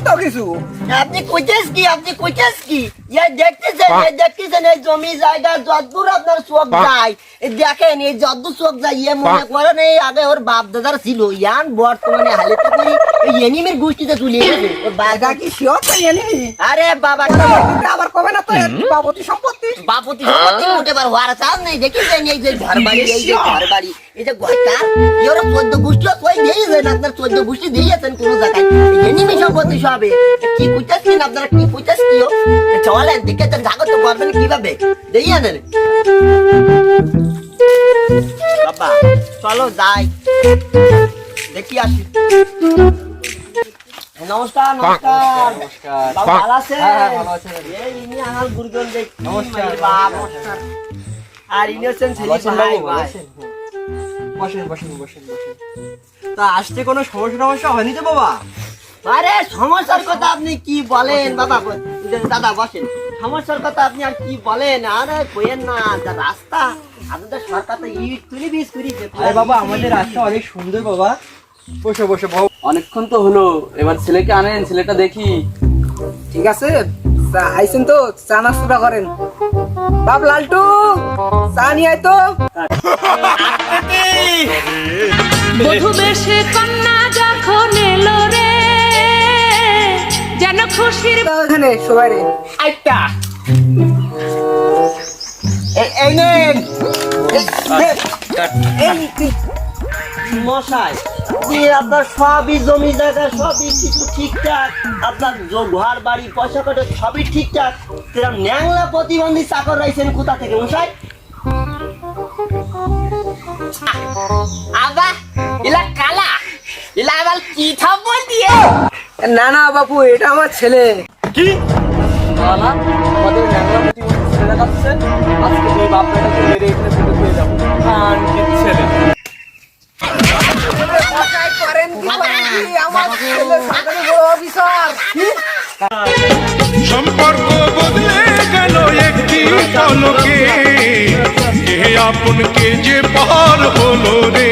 তো কিছু? আপনি কইতেছ কি? আপনি কইতেছ কি? ইয়া দেখতেছেন এই দেখতেছেন এই জমি জায়গা যদ্দূর আপনার চোখ যায় দেখেন এই যদ্দূর চোখ যায় ইয়ে মনে করেন এই আগে ওর বাপ দাদার ছিল ইয়ান বর্তমানে হালে তো করি এই এনিমের গোষ্ঠীতে চলে গেছে ওর বাবা কি শিওর তো এনিমি? আরে বাবা আবার কবে না তো বাবতি সম্পত্তি? বাপতি সম্পত্তি বার হওয়ার চাল নেই দেখেছেন এই যে ঘর বাড়ি এই যে ঘর বাড়ি এই যে ঘরটা এর চোদ্দ গোষ্ঠী কই দিয়েছেন আপনার চোদ্দ গোষ্ঠী দিয়েছেন কোন জায়গায়? এনিমি সম্পত্তি সবে কি কইতাছেন আপনারা কি কইতাছ কি চলেন দেখে তো জাগত করবেন কীভাবে? আনেন বাবা চলো যাই। দেখি আসি। নমস্কার নমস্কার। বাবা ভালো আছেন? এই ইনি আমার গুরুজন দেখি। নমস্কার বাবা আর ইনি হচ্ছেন ছেলে ভাই ভাই। বসেন। বসেন বসেন বসেন তা আসতে কোনো সমস্যা সমস্যা হয়নি তো বাবা? আরে সমস্যার কথা আপনি কি বলেন? বাবা দাদা বসেন। সমস্যার কথা আপনি আর কি বলেন? আরে কইেন না যা রাস্তা। আপনাদের সরকার তো ইট তুলি বীজ করি আরে বাবা আমাদের রাস্তা অনেক সুন্দর বাবা। বসে বসে বাবু অনেকক্ষণ তো হলো এবার ছেলেকে আনেন ছেলেটা দেখি। ঠিক আছে আইছেন তো চা নাস্তা করেন। বাপ লালটু চা নিয়ে আয় তো। বধু বেশে কন্যা খুশির এখানে সবাই রে। আইটা এই এই এই মশাই আপনার সবই জমি জায়গা সবই কিছু ঠিকঠাক। আপনার ঘর বাড়ি পয়সা কটে সবই ঠিকঠাক। সেরকম ন্যাংলা প্রতিবন্ধী চাকর রয়েছেন কোথা থেকে মশাই? আবা এলা কালা। এলা আবার কি থাপ্পড় দিয়ে? না না বাপু এটা আমার ছেলে। বাবা আমাদের ন্যাংরা প্রতিবন্ধী ছেলে আজকে মেরে এখানে ফেলে দিয়ে যাব। কি কি? সম্পর্ক বদলে গেল একটি পলকে। কে আপনকে যে পার হলো রে?